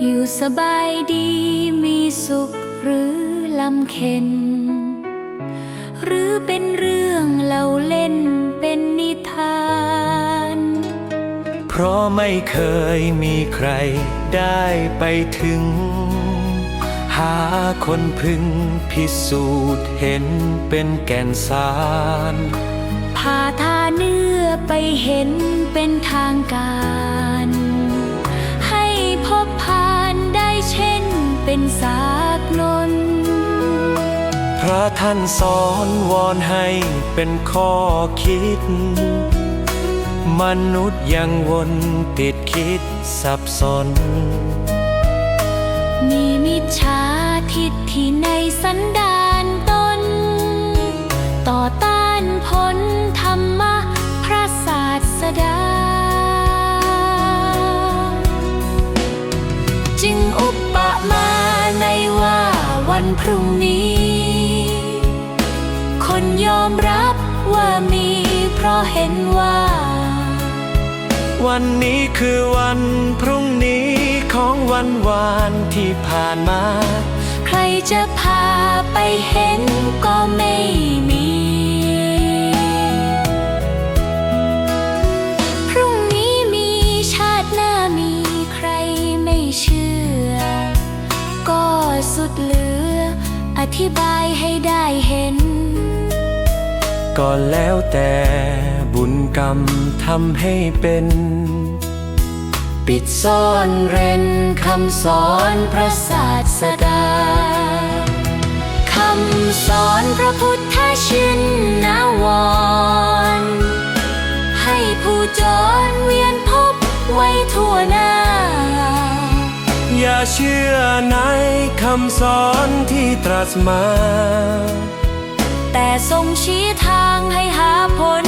อยู่สบายดีมีสุขหรือลำเค็น หรือเป็นเรื่องเล่าเล่นเป็นนิทาน เพราะไม่เคยมีใครได้ไปถึง หาคนพึงพิสูจน์เห็นเป็นแก่นสารพาทาเนื้อไปเห็นเป็นทางการ สากลนพระท่านสอนวอนให้เป็นข้อคิด มนุษย์ยังวนติดคิดสับสน มีมิจฉา พรุ่งนี้ คนยอมรับว่ามีเพราะเห็นว่า วันนี้คือวันพรุ่งนี้ของวันวานที่ผ่านมา ใครจะพาไปเห็นก็ไม่มี พรุ่งนี้มีชาติหน้ามีใครไม่เชื่อ ก็สุดเหลืออ ธิบายให้ได้เห็น ก็แล้วแต่บุญกรรมทำให้เป็น ปิดซ่อนเร้นคำสอนพระศาสดา คำสอนพระพุทธชินนา เชื่อในคำสอนที่ตรัสมา แต่ทรงชี้ทางให้หาผล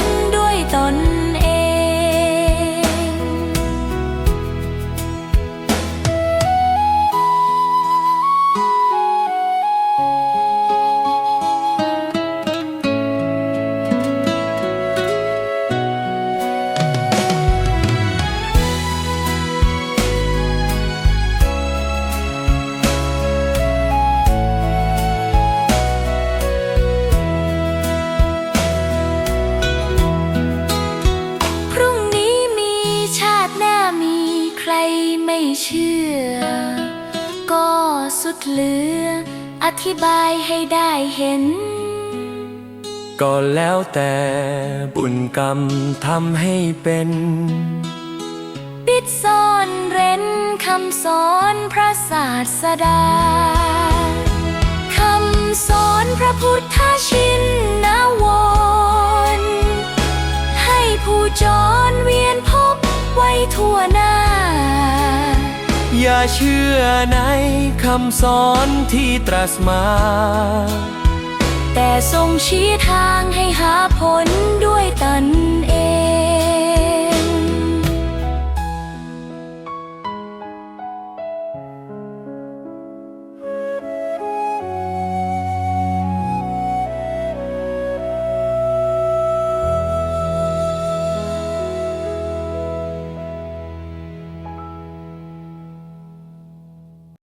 เชื่อ ก็สุดเหลือ อธิบายให้ได้เห็น ก็แล้วแต่บุญกรรมทำให้เป็น ปิดซ่อนเร้นคำสอนพระศาสดา คำสอนพระพุทธชิ อย่าเชื่อในคำสอนที่ตรัสมา แต่ทรงชี้ทางให้หาผลด้วย